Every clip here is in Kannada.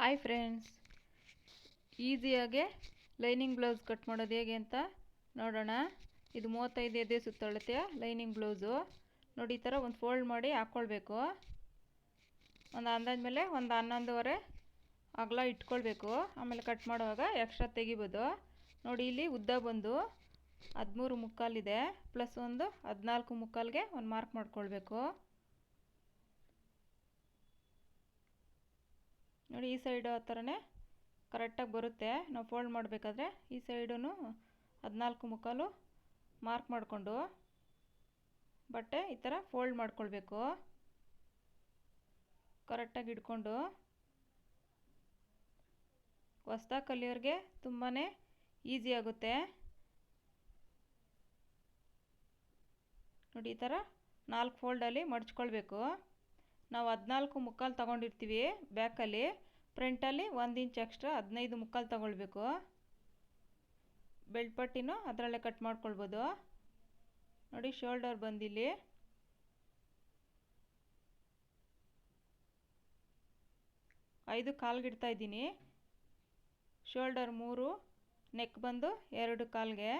ಹಾಯ್ ಫ್ರೆಂಡ್ಸ್ ಈಸಿಯಾಗೆ ಲೈನಿಂಗ್ ಬ್ಲೌಸ್ ಕಟ್ ಮಾಡೋದು ಹೇಗೆ ಅಂತ ನೋಡೋಣ. ಇದು ಮೂವತ್ತೈದು ಎದೆ ಸುತ್ತಳತೆಯ ಲೈನಿಂಗ್ ಬ್ಲೌಸು ನೋಡಿ ಈ ಥರ ಒಂದು ಫೋಲ್ಡ್ ಮಾಡಿ ಹಾಕ್ಕೊಳ್ಬೇಕು. ಒಂದು ಅಂದಾಜ ಮೇಲೆ ಒಂದು ಹನ್ನೊಂದುವರೆ ಅಗಲ ಇಟ್ಕೊಳ್ಬೇಕು. ಆಮೇಲೆ ಕಟ್ ಮಾಡುವಾಗ ಎಕ್ಸ್ಟ್ರಾ ತೆಗಿಬೋದು. ನೋಡಿ ಇಲ್ಲಿ ಉದ್ದ ಬಂದು ಹದಿಮೂರು ಮುಕ್ಕಾಲಿದೆ. ಪ್ಲಸ್ ಒಂದು ಹದಿನಾಲ್ಕು ಮುಕ್ಕಾಲಿಗೆ ಒಂದು ಮಾರ್ಕ್ ಮಾಡ್ಕೊಳ್ಬೇಕು. ನೋಡಿ, ಈ ಸೈಡು ಆ ಥರನೇ ಕರೆಕ್ಟಾಗಿ ಬರುತ್ತೆ. ನಾವು ಫೋಲ್ಡ್ ಮಾಡಬೇಕಾದ್ರೆ ಈ ಸೈಡೂ ಹದಿನಾಲ್ಕು ಮುಕ್ಕಾಲು ಮಾರ್ಕ್ ಮಾಡಿಕೊಂಡು ಬಟ್ಟೆ ಈ ಥರ ಫೋಲ್ಡ್ ಮಾಡ್ಕೊಳ್ಬೇಕು. ಕರೆಕ್ಟಾಗಿ ಇಟ್ಕೊಂಡು ಹೊಸ್ದಾಗಿ ಕಲಿಯೋರಿಗೆ ತುಂಬಾ ಈಸಿ ಆಗುತ್ತೆ. ನೋಡಿ, ಈ ಥರ ನಾಲ್ಕು ಫೋಲ್ಡಲ್ಲಿ ಮಡ್ಚ್ಕೊಳ್ಬೇಕು. ನಾವು ಹದಿನಾಲ್ಕು ಮುಕ್ಕಾಲು ತೊಗೊಂಡಿರ್ತೀವಿ ಬ್ಯಾಕಲ್ಲಿ ಫ್ರಂಟಲ್ಲಿ ಒಂದು ಇಂಚ್ ಎಕ್ಸ್ಟ್ರಾ ಹದಿನೈದು ಮುಕ್ಕಾಲು ತೊಗೊಳ್ಬೇಕು. ಬೆಲ್ಟ್ ಪಟ್ಟಿನೂ ಅದರಲ್ಲೇ ಕಟ್ ಮಾಡ್ಕೊಳ್ಬೋದು. ನೋಡಿ ಶೋಲ್ಡರ್ ಬಂದಿಲ್ಲಿ. ಐದು ಕಾಲ್ಗೆ ಇಡ್ತಾ ಇದ್ದೀನಿ. ಶೋಲ್ಡರ್ ಮೂರು ನೆಕ್ ಬಂದು ಎರಡು ಕಾಲ್ಗೆ.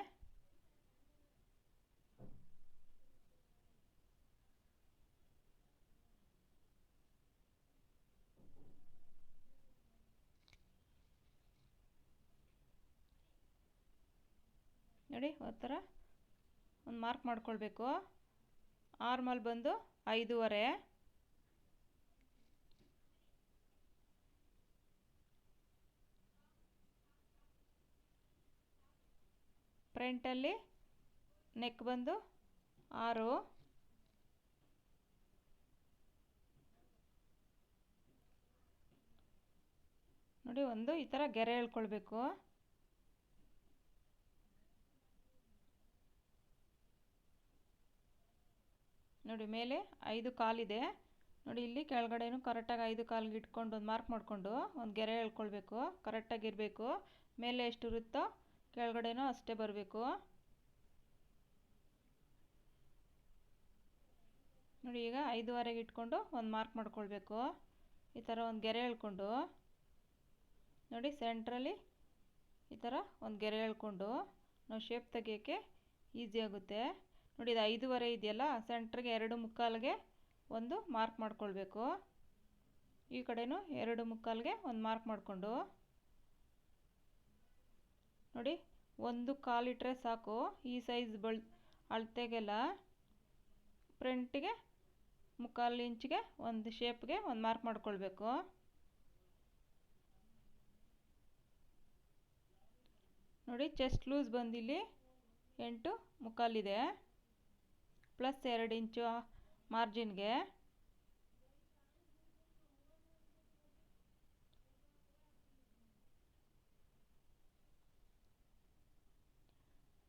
ನೋಡಿ ಆ ಒಂದು ಮಾರ್ಕ್ ಮಾಡ್ಕೊಳ್ಬೇಕು. ಆರ್ಮಲ್ ಬಂದು ಐದೂವರೆ. ಫ್ರಂಟಲ್ಲಿ ನೆಕ್ ಬಂದು ಆರು. ನೋಡಿ, ಒಂದು ಈ ಥರ ಗೆರೆ ಹೇಳ್ಕೊಳ್ಬೇಕು. ನೋಡಿ, ಮೇಲೆ ಐದು ಕಾಲಿದೆ. ನೋಡಿ, ಇಲ್ಲಿ ಕೆಳಗಡೆನೂ ಕರೆಕ್ಟಾಗಿ ಐದು ಕಾಲಿಗೆ ಇಟ್ಕೊಂಡು ಒಂದು ಮಾರ್ಕ್ ಮಾಡಿಕೊಂಡು ಒಂದು ಗೆರೆ ಹೇಳ್ಕೊಳ್ಬೇಕು. ಕರೆಕ್ಟಾಗಿ ಇರಬೇಕು. ಮೇಲೆ ಎಷ್ಟು ಇರುತ್ತೋ ಕೆಳಗಡೆನೂ ಅಷ್ಟೇ ಬರಬೇಕು. ನೋಡಿ, ಈಗ ಐದುವರೆಗೆ ಇಟ್ಕೊಂಡು ಒಂದು ಮಾರ್ಕ್ ಮಾಡ್ಕೊಳ್ಬೇಕು. ಈ ಥರ ಒಂದು ಗೆರೆ ಎಳ್ಕೊಂಡು ನೋಡಿ ಸೆಂಟ್ರಲ್ಲಿ ಈ ಥರ ಒಂದು ಗೆರೆ ಎಳ್ಕೊಂಡು ನಾವು ಶೇಪ್ ತೆಗಿಯೋಕ್ಕೆ ಈಸಿ ಆಗುತ್ತೆ. ನೋಡಿ, ಇದು ಐದೂವರೆ ಇದೆಯಲ್ಲ, ಸೆಂಟ್ರಿಗೆ ಎರಡು ಮುಕ್ಕಾಲಿಗೆ ಒಂದು ಮಾರ್ಕ್ ಮಾಡ್ಕೊಳ್ಬೇಕು. ಈ ಕಡೆನೂ ಎರಡು ಮುಕ್ಕಾಲಿಗೆ ಒಂದು ಮಾರ್ಕ್ ಮಾಡಿಕೊಂಡು. ನೋಡಿ, ಒಂದು ಕಾಲಿಟ್ರೆ ಸಾಕು, ಈ ಸೈಜ್ ಬಳ್, ಅಳತೆಗೆಲ್ಲ ಫ್ರಂಟಿಗೆ ಮುಕ್ಕಾಲು ಇಂಚಿಗೆ ಒಂದು ಶೇಪ್ಗೆ ಒಂದು ಮಾರ್ಕ್ ಮಾಡ್ಕೊಳ್ಬೇಕು. ನೋಡಿ, ಚೆಸ್ಟ್ ಲೂಸ್ ಬಂದಿಲ್ಲಿ ಎಂಟು ಮುಕ್ಕಾಲಿದೆ ಪ್ಲಸ್ ಎರಡು ಇಂಚು ಮಾರ್ಜಿನ್ಗೆ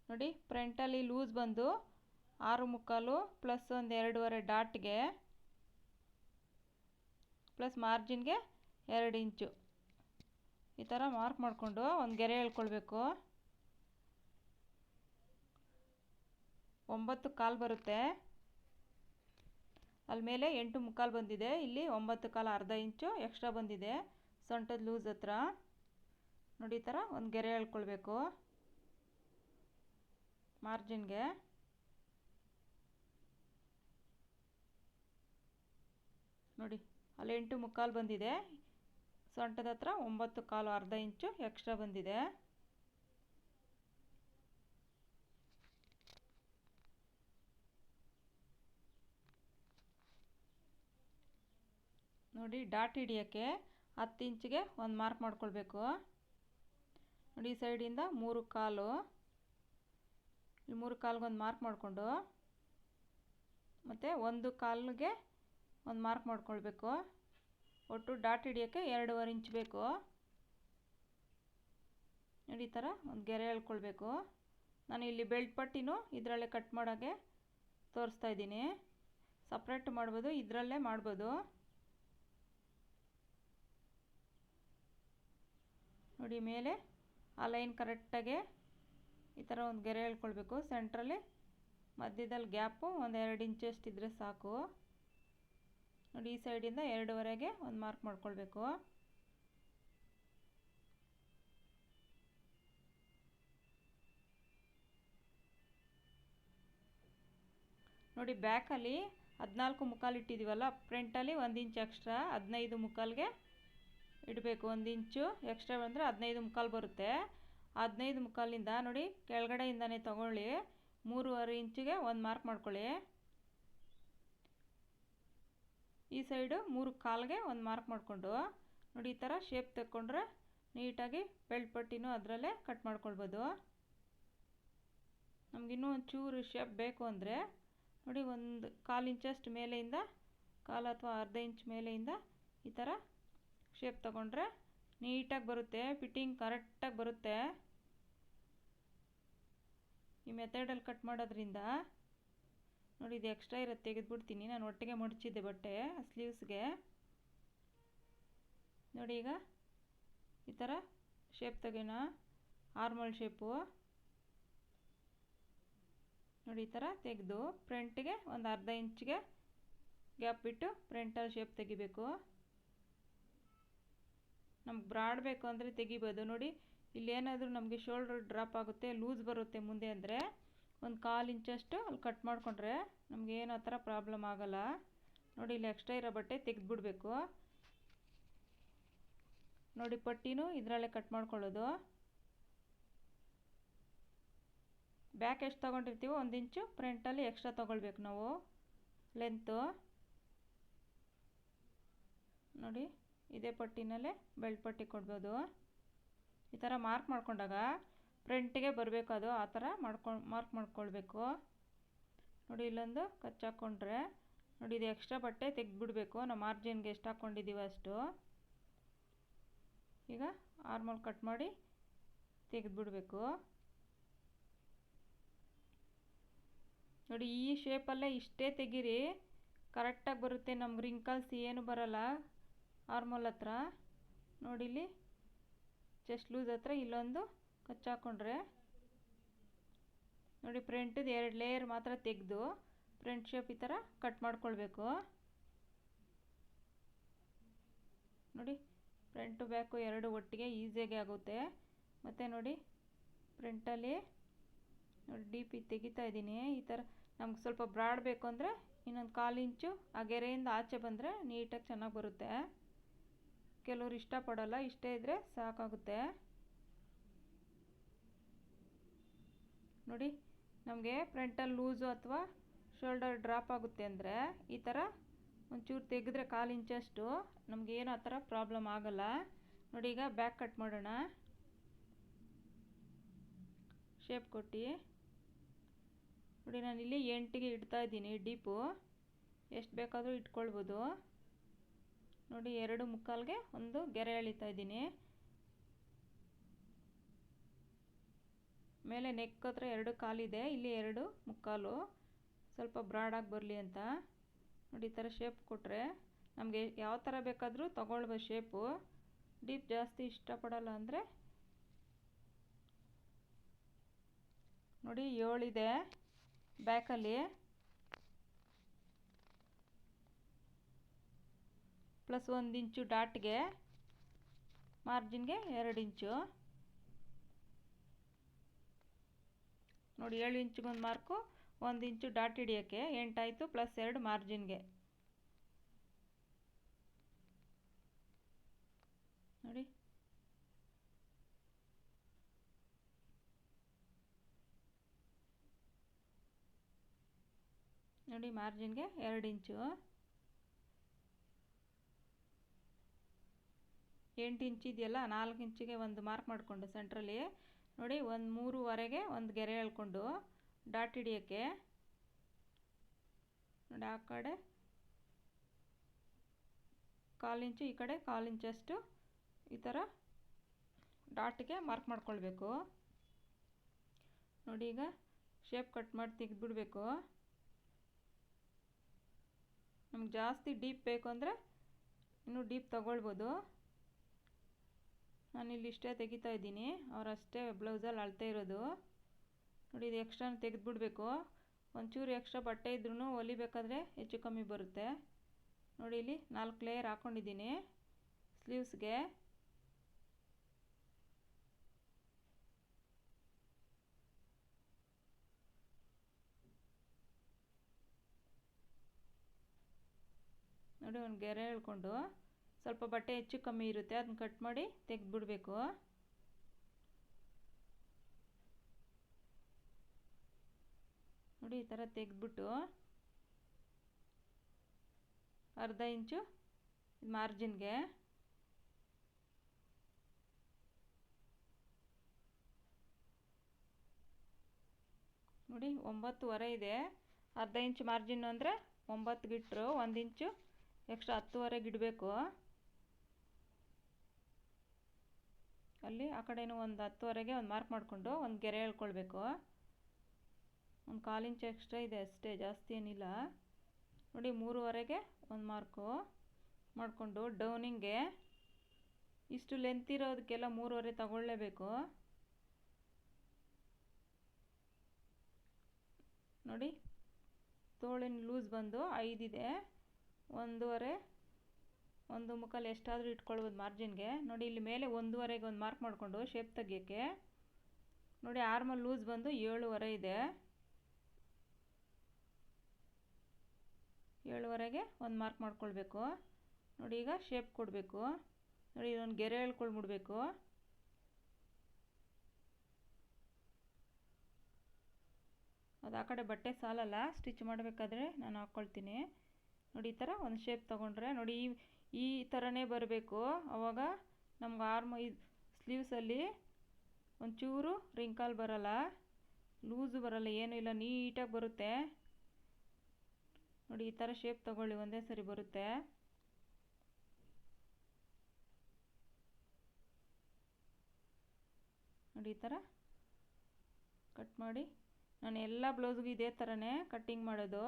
ನೋಡಿ ಫ್ರಂಟಲ್ಲಿ ಲೂಸ್ ಬಂದು ಆರು ಮುಕ್ಕಾಲು ಪ್ಲಸ್ ಒಂದು ಎರಡೂವರೆ ಡಾಟ್ಗೆ ಪ್ಲಸ್ ಮಾರ್ಜಿನ್ಗೆ ಎರಡು ಇಂಚು ಈ ಥರ ಮಾರ್ಕ್ ಮಾಡಿಕೊಂಡು ಒಂದು ಗೆರೆ ಹೇಳ್ಕೊಳ್ಬೇಕು. ಒಂಬತ್ತು ಕಾಲು ಬರುತ್ತೆ. ಅಲ್ಲಿ ಮೇಲೆ ಎಂಟು ಮುಕ್ಕಾಲು ಬಂದಿದೆ. ಇಲ್ಲಿ ಒಂಬತ್ತು ಕಾಲು ಅರ್ಧ ಇಂಚು ಎಕ್ಸ್ಟ್ರಾ ಬಂದಿದೆ. ಸೊಂಟದ ಲೂಸ್ ಹತ್ರ. ನೋಡಿ ಈ ಥರ ಒಂದು ಗೆರೆ ಹೇಳ್ಕೊಳ್ಬೇಕು. ಮಾರ್ಜಿನ್ಗೆ. ನೋಡಿ, ಅಲ್ಲಿ ಎಂಟು ಮುಕ್ಕಾಲು ಬಂದಿದೆ. ಸೊಂಟದ ಹತ್ರ ಒಂಬತ್ತು ಕಾಲು ಅರ್ಧ ಇಂಚು ಎಕ್ಸ್ಟ್ರಾ ಬಂದಿದೆ. ನೋಡಿ, ಡಾಟ್ ಹಿಡಿಯೋಕ್ಕೆ ಹತ್ತು ಇಂಚಿಗೆ ಒಂದು ಮಾರ್ಕ್ ಮಾಡ್ಕೊಳ್ಬೇಕು. ನೋಡಿ, ಈ ಸೈಡಿಂದ ಮೂರು ಕಾಲು. ಈ ಮೂರು ಕಾಲ್ಗೆ ಒಂದು ಮಾರ್ಕ್ ಮಾಡಿಕೊಂಡು, ಮತ್ತು ಒಂದು ಕಾಲಿಗೆ ಒಂದು ಮಾರ್ಕ್ ಮಾಡ್ಕೊಳ್ಬೇಕು. ಒಟ್ಟು ಡಾಟ್ ಹಿಡಿಯೋಕ್ಕೆ ಎರಡೂವರೆ ಇಂಚ್ ಬೇಕು. ನೋಡಿ, ಈ ಥರ ಒಂದು ಗೆರೆ ಹೇಳ್ಕೊಳ್ಬೇಕು. ನಾನು ಇಲ್ಲಿ ಬೆಲ್ಟ್ ಪಟ್ಟಿನೂ ಇದರಲ್ಲೇ ಕಟ್ ಮಾಡೋಕ್ಕೆ ತೋರಿಸ್ತಾ ಇದ್ದೀನಿ. ಸಪ್ರೇಟ್ ಮಾಡ್ಬೋದು, ಇದರಲ್ಲೇ ಮಾಡ್ಬೋದು. ನೋಡಿ, ಮೇಲೆ ಆ ಲೈನ್ ಕರೆಕ್ಟಾಗೆ ಈ ಥರ ಒಂದು ಗೆರೆ ಹೇಳ್ಕೊಳ್ಬೇಕು. ಸೆಂಟ್ರಲ್ಲಿ ಮಧ್ಯದಲ್ಲಿ ಗ್ಯಾಪು ಒಂದು ಎರಡು ಇಂಚಷ್ಟು ಇದ್ದರೆ ಸಾಕು. ನೋಡಿ, ಈ ಸೈಡಿಂದ ಎರಡೂವರೆಗೆ ಒಂದು ಮಾರ್ಕ್ ಮಾಡ್ಕೊಳ್ಬೇಕು. ನೋಡಿ ಬ್ಯಾಕಲ್ಲಿ ಹದಿನಾಲ್ಕು ಮುಕ್ಕಾಲು ಇಟ್ಟಿದ್ದೀವಲ್ಲ ಫ್ರಂಟಲ್ಲಿ ಒಂದು ಇಂಚ್ ಎಕ್ಸ್ಟ್ರಾ ಹದಿನೈದು ಮುಕ್ಕಾಲ್ಗೆ ಇಡಬೇಕು ಒಂದು ಇಂಚು ಎಕ್ಸ್ಟ್ರಾ ಬಂದರೆ ಹದಿನೈದು ಮುಕ್ಕಾಲು ಬರುತ್ತೆ. ಹದಿನೈದು ಮುಕ್ಕಾಲಿಂದ ನೋಡಿ ಕೆಳಗಡೆಯಿಂದನೇ ತಗೊಳ್ಳಿ. ಮೂರುವರೆ ಇಂಚಿಗೆ ಒಂದು ಮಾರ್ಕ್ ಮಾಡ್ಕೊಳ್ಳಿ. ಈ ಸೈಡು ಮೂರು ಕಾಲಿಗೆ ಒಂದು ಮಾರ್ಕ್ ಮಾಡಿಕೊಂಡು ನೋಡಿ ಈ ಥರ ಶೇಪ್ ತೆಕ್ಕೊಂಡ್ರೆ ನೀಟಾಗಿ ಬೆಲ್ಟ್ ಪಟ್ಟಿನೂ ಅದರಲ್ಲೇ ಕಟ್ ಮಾಡ್ಕೊಳ್ಬೋದು. ನಮಗಿನ್ನೂ ಒಂಚೂರು ಶೇಪ್ ಬೇಕು ಅಂದರೆ ನೋಡಿ ಒಂದು ಕಾಲು ಇಂಚಷ್ಟು ಮೇಲೆಯಿಂದ ಕಾಲು ಅಥವಾ ಅರ್ಧ ಇಂಚ್ ಮೇಲೆಯಿಂದ ಈ ಥರ ಶೇಪ್ ತಗೊಂಡ್ರೆ ನೀಟಾಗಿ ಬರುತ್ತೆ ಫಿಟ್ಟಿಂಗ್ ಕರೆಕ್ಟಾಗಿ ಬರುತ್ತೆ. ಈ ಮೆಥಡಲ್ಲಿ ಕಟ್ ಮಾಡೋದ್ರಿಂದ, ನೋಡಿ ಇದು ಎಕ್ಸ್ಟ್ರಾ ಇರೋದು ತೆಗೆದುಬಿಡ್ತೀನಿ. ನಾನು ಒಟ್ಟಿಗೆ ಮಡಚಿದ್ದೆ ಬಟ್ಟೆ ಸ್ಲೀವ್ಸ್ಗೆ ನೋಡಿ ಈಗ ಈ ಥರ ಶೇಪ್ ತೆಗೆಯೋಣ. ಆರ್ಮಲ್ ಶೇಪು ನೋಡಿ ಈ ಥರ ತೆಗೆದು ಫ್ರಂಟಿಗೆ ಒಂದು ಅರ್ಧ ಇಂಚಿಗೆ ಗ್ಯಾಪ್ ಬಿಟ್ಟು ಫ್ರಂಟಲ್ಲಿ ಶೇಪ್ ತೆಗಿಬೇಕು. ನಮ್ಗೆ ಬ್ರಾಡ್ ಬೇಕು ಅಂದರೆ ತೆಗಿಬೋದು. ನೋಡಿ, ಇಲ್ಲೇನಾದರೂ ನಮಗೆ ಶೋಲ್ಡರ್ ಡ್ರಾಪ್ ಆಗುತ್ತೆ ಲೂಸ್ ಬರುತ್ತೆ ಮುಂದೆ ಅಂದರೆ, ಒಂದು ಕಾಲು ಇಂಚಷ್ಟು ಅಲ್ಲಿ ಕಟ್ ಮಾಡಿಕೊಂಡ್ರೆ ನಮ್ಗೆ ಏನು ಆ ಥರ ಪ್ರಾಬ್ಲಮ್ ಆಗೋಲ್ಲ. ನೋಡಿ, ಇಲ್ಲಿ ಎಕ್ಸ್ಟ್ರಾ ಇರೋ ಬಟ್ಟೆ ತೆಗೆದುಬಿಡ್ಬೇಕು. ನೋಡಿ, ಪಟ್ಟಿನೂ ಇದರಲ್ಲೇ ಕಟ್ ಮಾಡ್ಕೊಳ್ಳೋದು. ಬ್ಯಾಕ್ ಎಷ್ಟು ತೊಗೊಂಡಿರ್ತೀವೋ ಒಂದು ಇಂಚು ಫ್ರಂಟಲ್ಲಿ ಎಕ್ಸ್ಟ್ರಾ ತೊಗೊಳ್ಬೇಕು ನಾವು. ಲೆಂತು ನೋಡಿ ಇದೇ ಪಟ್ಟಿನಲ್ಲೇ ಬೆಲ್ಟ್ ಪಟ್ಟಿ ಕೊಡ್ಬೋದು. ಈ ಥರ ಮಾರ್ಕ್ ಮಾಡ್ಕೊಂಡಾಗ ಫ್ರಂಟಿಗೆ ಬರಬೇಕು ಅದು, ಆ ಥರ ಮಾಡ್ಕೊಂಡು ಮಾರ್ಕ್ ಮಾಡ್ಕೊಳ್ಬೇಕು. ನೋಡಿ ಇಲ್ಲೊಂದು ಕಚ್ಚಾಕೊಂಡ್ರೆ ನೋಡಿ ಇದು ಎಕ್ಸ್ಟ್ರಾ ಬಟ್ಟೆ ತೆಗೆದುಬಿಡ್ಬೇಕು. ನಾವು ಮಾರ್ಜಿನ್ಗೆ ಎಷ್ಟು ಹಾಕ್ಕೊಂಡಿದ್ದೀವಿ ಅಷ್ಟು. ಈಗ ಆರ್ಮಲ್ ಕಟ್ ಮಾಡಿ ತೆಗೆದುಬಿಡ್ಬೇಕು. ನೋಡಿ ಈ ಶೇಪಲ್ಲೇ ಇಷ್ಟೇ ತೆಗೀರಿ. ಕರೆಕ್ಟಾಗಿ ಬರುತ್ತೆ, ನಮ್ಗೆ ರಿಂಕಲ್ಸ್ ಏನು ಬರಲ್ಲ. ಆರ್ಮಲ್ ಹತ್ರ. ನೋಡಿ ಇಲ್ಲಿ. ಚೆಸ್ಟ್ ಲೂಸ್ ಹತ್ರ ಇಲ್ಲೊಂದು ಕಚ್ಚಾಕೊಂಡ್ರೆ ನೋಡಿ ಪ್ರಿಂಟದ್ದು ಎರಡು ಲೇಯರ್ ಮಾತ್ರ ತೆಗೆದು ಫ್ರಂಟ್ ಶೇಪ್ ಈ ಥರ ಕಟ್ ಮಾಡ್ಕೊಳ್ಬೇಕು. ನೋಡಿ ಫ್ರಂಟು ಬ್ಯಾಕು ಎರಡು ಒಟ್ಟಿಗೆ ಈಸಿಯಾಗಿ ಆಗುತ್ತೆ. ಮತ್ತು ನೋಡಿ ಫ್ರಂಟಲ್ಲಿ ನೋಡಿ ಡಿ ತೆಗಿತಾ ಇದ್ದೀನಿ. ಈ ಥರ ನಮ್ಗೆ ಸ್ವಲ್ಪ ಬ್ರಾಡ್ ಬೇಕು ಅಂದರೆ ಇನ್ನೊಂದು ಕಾಲು ಇಂಚು ಆ ಗೆರೆಯಿಂದ ಆಚೆ ಬಂದರೆ ನೀಟಾಗಿ ಚೆನ್ನಾಗಿ ಬರುತ್ತೆ. ಕೆಲವರು ಇಷ್ಟಪಡೋಲ್ಲ, ಇಷ್ಟೇ ಇದ್ದರೆ ಸಾಕಾಗುತ್ತೆ. ನೋಡಿ, ನಮಗೆ ಫ್ರಂಟಲ್ಲಿ ಲೂಸು ಅಥವಾ ಶೋಲ್ಡರ್ ಡ್ರಾಪ್ ಆಗುತ್ತೆ ಅಂದರೆ ಈ ಥರ ಒಂಚೂರು ತೆಗೆದ್ರೆ ಕಾಲು ಇಂಚಷ್ಟು ನಮಗೇನು ಆ ಥರ ಪ್ರಾಬ್ಲಮ್ ಆಗಲ್ಲ. ನೋಡಿ, ಈಗ ಬ್ಯಾಕ್ ಕಟ್ ಮಾಡೋಣ. ಶೇಪ್ ಕೊಟ್ಟು. ನೋಡಿ, ನಾನಿಲ್ಲಿ ಎಂಟಿಗೆ ಇಡ್ತಾ ಇದ್ದೀನಿ ಡೀಪು ಎಷ್ಟು ಬೇಕಾದರೂ ಇಟ್ಕೊಳ್ಬೋದು. ನೋಡಿ ಎರಡು ಮುಕ್ಕಾಲ್ಗೆ ಒಂದು ಗೆರೆ ಎಳಿತಾ ಇದ್ದೀನಿ. ಮೇಲೆ ನೆಕ್ ಹತ್ರ ಎರಡು ಕಾಲಿದೆ, ಇಲ್ಲಿ ಎರಡು ಮುಕ್ಕಾಲು. ಸ್ವಲ್ಪ ಬ್ರಾಡಾಗಿ ಬರಲಿ ಅಂತ. ನೋಡಿ ಈ ಥರ ಶೇಪ್ ಕೊಟ್ಟರೆ ನಮಗೆ ಯಾವ ಥರ ಬೇಕಾದರೂ ತೊಗೊಳ್ಬೋದು ಶೇಪು ಡೀಪ್ ಜಾಸ್ತಿ ಇಷ್ಟಪಡಲ್ಲ ಅಂದರೆ ನೋಡಿ ಏಳಿದೆ ಬ್ಯಾಕಲ್ಲಿ ಪ್ಲಸ್ ಒಂದು ಇಂಚು ಡಾಟ್ಗೆ ಮಾರ್ಜಿನ್ಗೆ ಎರಡು ಇಂಚು ನೋಡಿ ಏಳು ಇಂಚಿಗೊಂದು ಮಾರ್ಕು ಒಂದು ಇಂಚು ಡಾಟ್ ಹಿಡಿಯೋಕ್ಕೆ ಎಂಟಾಯಿತು ಪ್ಲಸ್ ಎರಡು ಮಾರ್ಜಿನ್ಗೆ ನೋಡಿ. ನೋಡಿ ಮಾರ್ಜಿನ್ಗೆ ಎರಡು ಇಂಚು ಎಂಟು ಇಂಚ್ ಇದೆಯಲ್ಲ, ನಾಲ್ಕು ಇಂಚಿಗೆ ಒಂದು ಮಾರ್ಕ್ ಮಾಡಿಕೊಂಡು ಸೆಂಟ್ರಲ್ಲಿ ನೋಡಿ, ಒಂದು ಮೂರುವರೆಗೆ ಒಂದು ಗೆರೆ ಎಳ್ಕೊಂಡು ಡಾಟ್ ಹಿಡಿಯೋಕ್ಕೆ. ನೋಡಿ, ಆ ಕಡೆ ಕಾಲು ಇಂಚು, ಈ ಕಡೆ ಕಾಲು ಇಂಚಷ್ಟು, ಈ ಥರ ಡಾಟ್ಗೆ ಮಾರ್ಕ್ ಮಾಡ್ಕೊಳ್ಬೇಕು. ನೋಡಿ, ಈಗ ಶೇಪ್ ಕಟ್ ಮಾಡಿ ತೆಗೆದುಬಿಡ್ಬೇಕು. ನಮ್ಗೆ ಜಾಸ್ತಿ ಡೀಪ್ ಬೇಕು ಅಂದರೆ ಇನ್ನೂ ಡೀಪ್ ತಗೊಳ್ಬೋದು. ನಾನಿಲ್ಲಿ ಇಷ್ಟೇ ತೆಗಿತಾ ಇದ್ದೀನಿ. ಅವ್ರು ಅಷ್ಟೇ ಬ್ಲೌಸಲ್ಲಿ ಅಳ್ತಾ ಇರೋದು. ನೋಡಿ, ಇದು ಎಕ್ಸ್ಟ್ರಾ ತೆಗೆದುಬಿಡ್ಬೇಕು. ಒಂಚೂರು ಎಕ್ಸ್ಟ್ರಾ ಬಟ್ಟೆ ಇದ್ರೂ ಹೊಲಿಬೇಕಾದ್ರೆ ಹೆಚ್ಚು ಕಮ್ಮಿ ಬರುತ್ತೆ. ನೋಡಿ, ಇಲ್ಲಿ ನಾಲ್ಕು ಲೇಯರ್ ಹಾಕ್ಕೊಂಡಿದ್ದೀನಿ ಸ್ಲೀವ್ಸ್ಗೆ ನೋಡಿ, ಒಂದು ಗೆರೆ ಹೇಳ್ಕೊಂಡು. ಸ್ವಲ್ಪ ಬಟ್ಟೆ ಹೆಚ್ಚು ಕಮ್ಮಿ ಇರುತ್ತೆ ಅದನ್ನ ಕಟ್ ಮಾಡಿ ತೆಗೆದ್ಬಿಡ್ಬೇಕು. ನೋಡಿ ಈ ಥರ ತೆಗೆದ್ಬಿಟ್ಟು ಅರ್ಧ ಇಂಚು ಮಾರ್ಜಿನ್ಗೆ ನೋಡಿ ಒಂಬತ್ತುವರೆ ಇದೆ. ಅರ್ಧ ಇಂಚು ಮಾರ್ಜಿನ್ ಅಂದರೆ ಒಂಬತ್ತು ಗಿಟ್ರು ಒಂದು ಇಂಚು ಎಕ್ಸ್ಟ್ರಾ ಹತ್ತುವರೆಗೆ ಇಡಬೇಕು. ಅಲ್ಲಿ ಆ ಕಡೆನೂ ಒಂದು ಹತ್ತುವರೆಗೆ ಒಂದು ಮಾರ್ಕ್ ಮಾಡಿಕೊಂಡು ಒಂದು ಗೆರೆ ಎಳ್ಕೊಳ್ಬೇಕು ಒಂದು ಕಾಲು ಇಂಚು ಎಕ್ಸ್ಟ್ರಾ ಇದೆ ಅಷ್ಟೇ, ಜಾಸ್ತಿ ಏನಿಲ್ಲ. ನೋಡಿ ಮೂರುವರೆಗೆ ಒಂದು ಮಾರ್ಕು ಮಾಡಿಕೊಂಡು ಡೌನಿಂಗೆ ಇಷ್ಟು ಲೆಂತ್ ಇರೋದಕ್ಕೆಲ್ಲ ಮೂರುವರೆ ತಗೊಳ್ಳೇಬೇಕು. ನೋಡಿ, ತೋಳಿನ ಲೂಸ್ ಬಂದು ಐದಿದೆ. ಒಂದೂವರೆ ಒಂದು ಮುಕ್ಕಾಲು ಎಷ್ಟಾದರೂ ಇಟ್ಕೊಳ್ಬೋದು ಮಾರ್ಜಿನ್ಗೆ. ನೋಡಿ, ಇಲ್ಲಿ ಮೇಲೆ ಒಂದೂವರೆಗೆ ಒಂದು ಮಾರ್ಕ್ ಮಾಡಿಕೊಂಡು ಶೇಪ್ ತೆಗಿಯೋಕ್ಕೆ ನೋಡಿ ಆರ್ಮಲ್ ಲೂಸ್ ಬಂದು ಏಳುವರೆ ಇದೆ. ಏಳುವರೆಗೆ ಒಂದು ಮಾರ್ಕ್ ಮಾಡ್ಕೊಳ್ಬೇಕು. ನೋಡಿ, ಈಗ ಶೇಪ್ ಕೊಡಬೇಕು. ನೋಡಿ, ಇದೊಂದು ಗೆರೆ ಎಳ್ಕೊಳ್ಬಿಡ್ಬೇಕು ಅದು ಆ ಕಡೆ ಬಟ್ಟೆ ಸಾಲಲ್ಲ ಸ್ಟಿಚ್ ಮಾಡಬೇಕಾದ್ರೆ ನಾನು ಹಾಕ್ಕೊಳ್ತೀನಿ ನೋಡಿ, ಈ ಥರ ಒಂದು ಶೇಪ್ ತೊಗೊಂಡ್ರೆ, ನೋಡಿ ಈ ಥರನೇ ಬರಬೇಕು. ಅವಾಗ ನಮ್ಗೆ ಆರ್ಮ್ ಸ್ಲೀವ್ಸಲ್ಲಿ ಒಂಚೂರು ರಿಂಕಲ್ ಬರಲ್ಲ. ಲೂಸು ಬರಲ್ಲ, ಏನೂ ಇಲ್ಲ, ನೀಟಾಗಿ ಬರುತ್ತೆ. ನೋಡಿ, ಈ ಥರ ಶೇಪ್ ತಗೊಳ್ಳಿ, ಒಂದೇ ಸರಿ ಬರುತ್ತೆ. ನೋಡಿ, ಈ ಥರ ಕಟ್ ಮಾಡಿ. ನಾನು ಎಲ್ಲ ಬ್ಲೌಸ್ಗೂ ಇದೇ ಥರನೇ ಕಟ್ಟಿಂಗ್ ಮಾಡೋದು.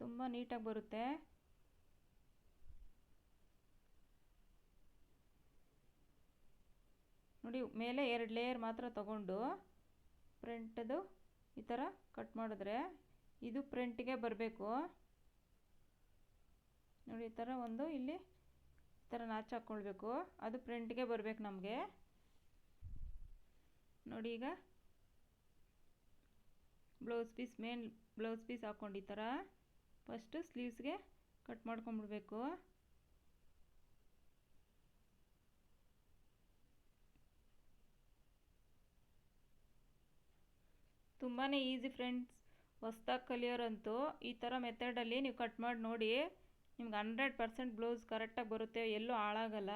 ತುಂಬ ನೀಟಾಗಿ ಬರುತ್ತೆ. ನೋಡಿ, ಮೇಲೆ ಎರಡು ಲೇಯರ್ ಮಾತ್ರ ತಗೊಂಡು ಪ್ರಿಂಟದು ಈ ಥರ ಕಟ್ ಮಾಡಿದ್ರೆ ಇದು ಫ್ರಂಟಿಗೆ ಬರಬೇಕು. ನೋಡಿ, ಈ ಥರ ಒಂದು ಇಲ್ಲಿ ಈ ಥರ ನಾಚ್ ಹಾಕ್ಕೊಳ್ಬೇಕು. ಅದು ಫ್ರಂಟಿಗೆ ಬರಬೇಕು ನಮಗೆ. ನೋಡಿ, ಈಗ blouse piece main blouse piece ಹಾಕ್ಕೊಂಡು ಈ ಥರ ಫಸ್ಟು ಸ್ಲೀವ್ಸ್ಗೆ ಕಟ್ ಮಾಡ್ಕೊಂಬಿಡ್ಬೇಕು. ತುಂಬಾ ಈಸಿ ಫ್ರೆಂಡ್ಸ್ ಹೊಸ್ದಾಗಿ ಕಲಿಯೋರಂತೂ ಈ ಥರ ಮೆಥಡಲ್ಲಿ ನೀವು ಕಟ್ ಮಾಡಿ ನೋಡಿ, ನಿಮ್ಗೆ ಹಂಡ್ರೆಡ್ ಪರ್ಸೆಂಟ್ ಬ್ಲೌಸ್ ಕರೆಕ್ಟಾಗಿ ಬರುತ್ತೆ, ಎಲ್ಲೂ ಹಾಳಾಗಲ್ಲ.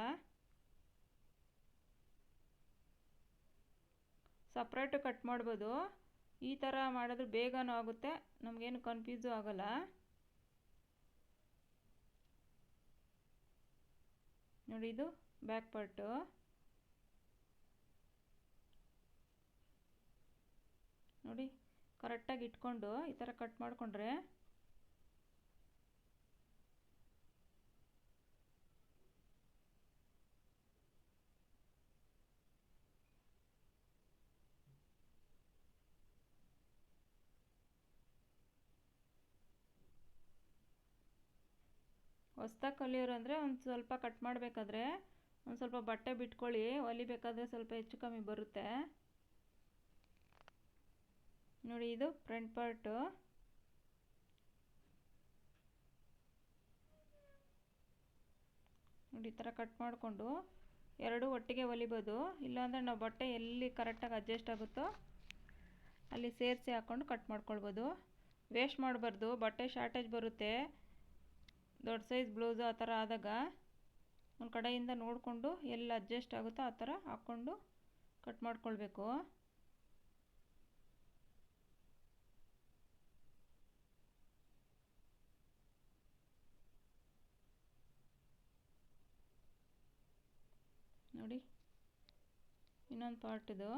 ಸಪ್ರೇಟು ಕಟ್ ಮಾಡ್ಬೋದು. ಈ ಥರ ಮಾಡಿದ್ರೆ ಬೇಗನೂ ಆಗುತ್ತೆ, ನಮಗೇನು ಕನ್ಫ್ಯೂಸು ಆಗೋಲ್ಲ. ನೋಡಿ ಇದು ಬ್ಯಾಕ್ ಪಾರ್ಟು ನೋಡಿ ಕರೆಕ್ಟಾಗಿ ಇಟ್ಕೊಂಡು ಈ ಥರ ಕಟ್ ಮಾಡಿಕೊಂಡ್ರೆ ಹೊಸ್ದಾಗಿ ಕಲಿಯೋರು ಅಂದರೆ ಒಂದು ಸ್ವಲ್ಪ ಕಟ್ ಮಾಡಬೇಕಾದ್ರೆ ಒಂದು ಸ್ವಲ್ಪ ಬಟ್ಟೆ ಬಿಟ್ಕೊಳ್ಳಿ ಹೊಲಿಬೇಕಾದ್ರೆ ಸ್ವಲ್ಪ ಹೆಚ್ಚು ಕಮ್ಮಿ ಬರುತ್ತೆ. ನೋಡಿ ಇದು ಫ್ರಂಟ್ ಪಾರ್ಟು ನೋಡಿ ಈ ಥರ ಕಟ್ ಮಾಡಿಕೊಂಡು ಎರಡು ಒಟ್ಟಿಗೆ ಹೊಲಿಬೋದು ಇಲ್ಲಾಂದರೆ ನಾವು ಬಟ್ಟೆ ಎಲ್ಲಿ ಕರೆಕ್ಟಾಗಿ ಅಡ್ಜಸ್ಟ್ ಆಗುತ್ತೋ ಅಲ್ಲಿ ಸೇರಿಸಿ ಹಾಕ್ಕೊಂಡು ಕಟ್ ಮಾಡ್ಕೊಳ್ಬೋದು. ವೇಸ್ಟ್ ಮಾಡಬಾರ್ದು. ಬಟ್ಟೆ ಶಾರ್ಟೇಜ್ ಬರುತ್ತೆ. ದೊಡ್ಡ ಸೈಜ್ ಬ್ಲೌಸು ಆ ಥರ ಆದಾಗ ಒಂದು ಕಡೆಯಿಂದ ನೋಡಿಕೊಂಡು ಎಲ್ಲಿ ಅಡ್ಜಸ್ಟ್ ಆಗುತ್ತೋ ಆ ಥರ ಹಾಕ್ಕೊಂಡು ಕಟ್ ಮಾಡ್ಕೊಳ್ಬೇಕು. ನೋಡಿ. ಇನ್ನೊಂದು ಪಾರ್ಟ್ ಇದು.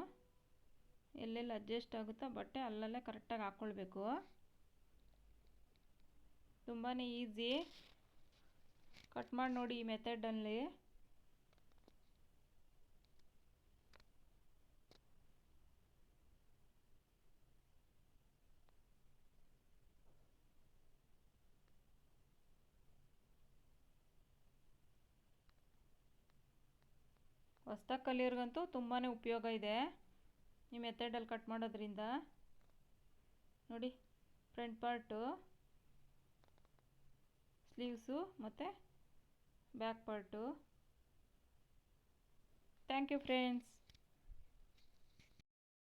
ಎಲ್ಲೆಲ್ಲಿ ಅಡ್ಜಸ್ಟ್ ಆಗುತ್ತೋ ಬಟ್ಟೆ ಅಲ್ಲಲ್ಲೇ ಕರೆಕ್ಟಾಗಿ ಹಾಕ್ಕೊಳ್ಬೇಕು ತುಂಬಾ ಈಸಿ ಕಟ್ ಮಾಡಿ ನೋಡಿ ಈ ಮೆಥಡಲ್ಲಿ ಹೊಸ್ದಾಗಿ ಕಲಿಯೋರ್ಗಂತೂ ತುಂಬಾ ಉಪಯೋಗ ಇದೆ. ಈ ಮೆಥಡಲ್ಲಿ ಕಟ್ ಮಾಡೋದ್ರಿಂದ. ನೋಡಿ ಫ್ರಂಟ್ ಪಾರ್ಟು ಸ್ಲೀವ್ಸು ಮತ್ತು back part thank you friends